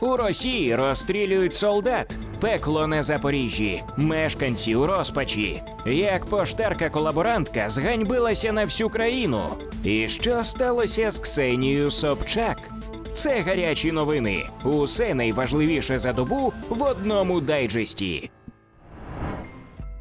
У Росії розстрілюють солдат, пекло на Запоріжжі, мешканці у розпачі. Як поштарка-колаборантка зганьбилася на всю країну. І що сталося з Ксенією Собчак? Це гарячі новини. Усе найважливіше за добу в одному дайджесті.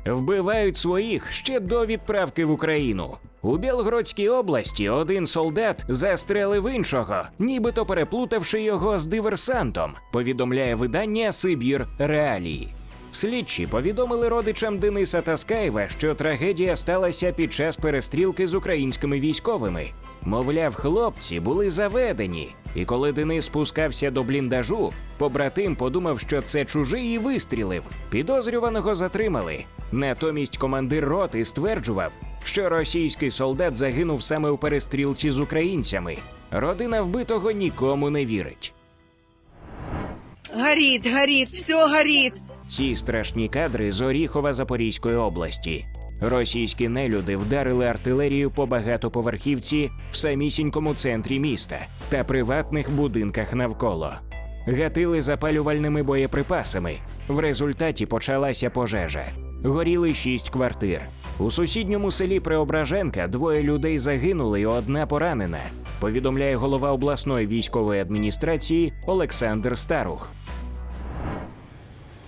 Вбивають своїх ще до відправки в Україну. У Білгородській області один солдат застрелив іншого, нібито переплутавши його з диверсантом, повідомляє видання Сибір Реалії. Слідчі повідомили родичам Дениса Таскаєва, що трагедія сталася під час перестрілки з українськими військовими. Мовляв, хлопці були заведені, і коли Денис спускався до бліндажу, побратим подумав, що це чужий і вистрілив. Підозрюваного затримали. Натомість командир роти стверджував, що російський солдат загинув саме у перестрілці з українцями. Родина вбитого нікому не вірить. Горит, горит, все горит. Ці страшні кадри з Оріхова Запорізької області. Російські нелюди вдарили артилерію по багатоповерхівці в самісінькому центрі міста та приватних будинках навколо. Гатили запалювальними боєприпасами. В результаті почалася пожежа. Горіли шість квартир. У сусідньому селі Преображенка двоє людей загинули і одна поранена. Повідомляє голова обласної військової адміністрації Олександр Старух.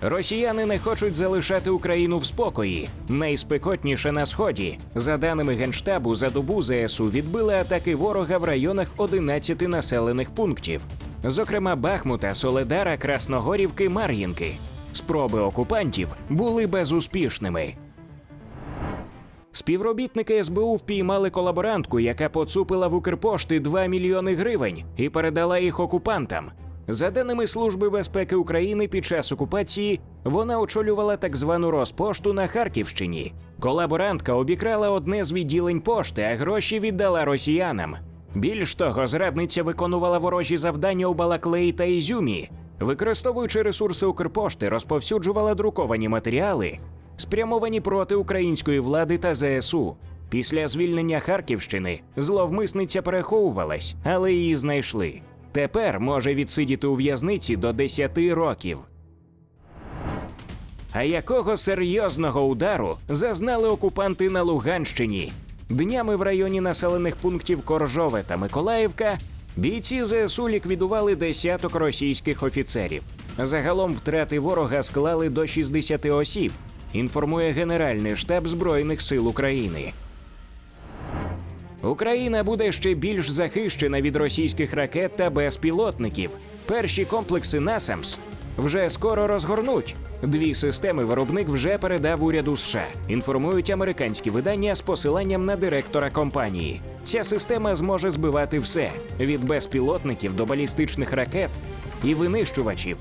Росіяни не хочуть залишати Україну в спокої. Найспекотніше на сході. За даними генштабу, за добу ЗСУ відбили атаки ворога в районах 11 населених пунктів, зокрема Бахмута, Соледара, Красногорівки, Мар'їнки. Спроби окупантів були безуспішними. Співробітники СБУ впіймали колаборантку, яка поцупила в Укрпошти 2 мільйони гривень і передала їх окупантам. За даними Служби безпеки України, під час окупації вона очолювала так звану Роспошту на Харківщині. Колаборантка обікрала одне з відділень пошти, а гроші віддала росіянам. Більш того, зрадниця виконувала ворожі завдання у Балаклеї та Ізюмі, використовуючи ресурси Укрпошти, розповсюджувала друковані матеріали, спрямовані проти української влади та ЗСУ. Після звільнення Харківщини зловмисниця переховувалась, але її знайшли. Тепер може відсидіти у в'язниці до 10 років. А якого серйозного удару зазнали окупанти на Луганщині? Днями в районі населених пунктів Коржове та Миколаївка бійці ЗСУ ліквідували десяток російських офіцерів. Загалом втрати ворога склали до 60 осіб. Інформує Генеральний штаб Збройних сил України. Україна буде ще більш захищена від російських ракет та безпілотників. Перші комплекси NASAMS вже скоро розгорнуть. Дві системи виробник вже передав уряду США. Інформують американські видання з посиланням на директора компанії. Ця система зможе збивати все від безпілотників до балістичних ракет і винищувачів.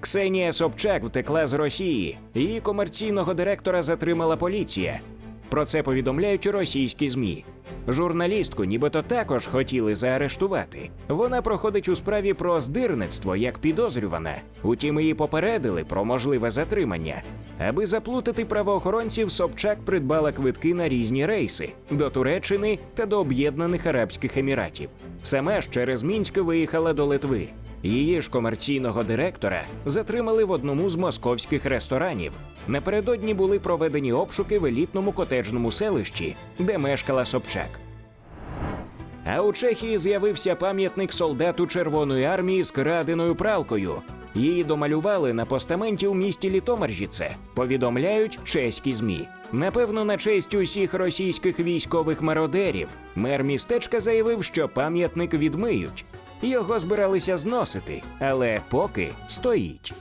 Ксенія Собчак втекла з Росії. Її комерційного директора затримала поліція. Про це повідомляють російські змі. Журналістку нібито також хотіли заарештувати. Вона проходить у справі про здирництво як підозрювана. Утім, її попередили про можливе затримання. Аби заплутати правоохоронців, Собчак придбала квитки на різні рейси до Туреччини та до Об'єднаних Арабських Еміратів. Саме ж через Мінськ виїхала до Литви. Її ж комерційного директора затримали в одному з московських ресторанів. Напередодні були проведені обшуки в елітному котеджному селищі, де мешкала Собчак. А у Чехії з'явився пам'ятник солдату Червоної армії з краденою пралкою. Її домалювали на постаменті у місті Літомержіце, повідомляють чеські змі. Напевно, на честь усіх російських військових мародерів. Мер містечка заявив, що пам'ятник відмиють. Його збиралися зносити, але поки стоїть.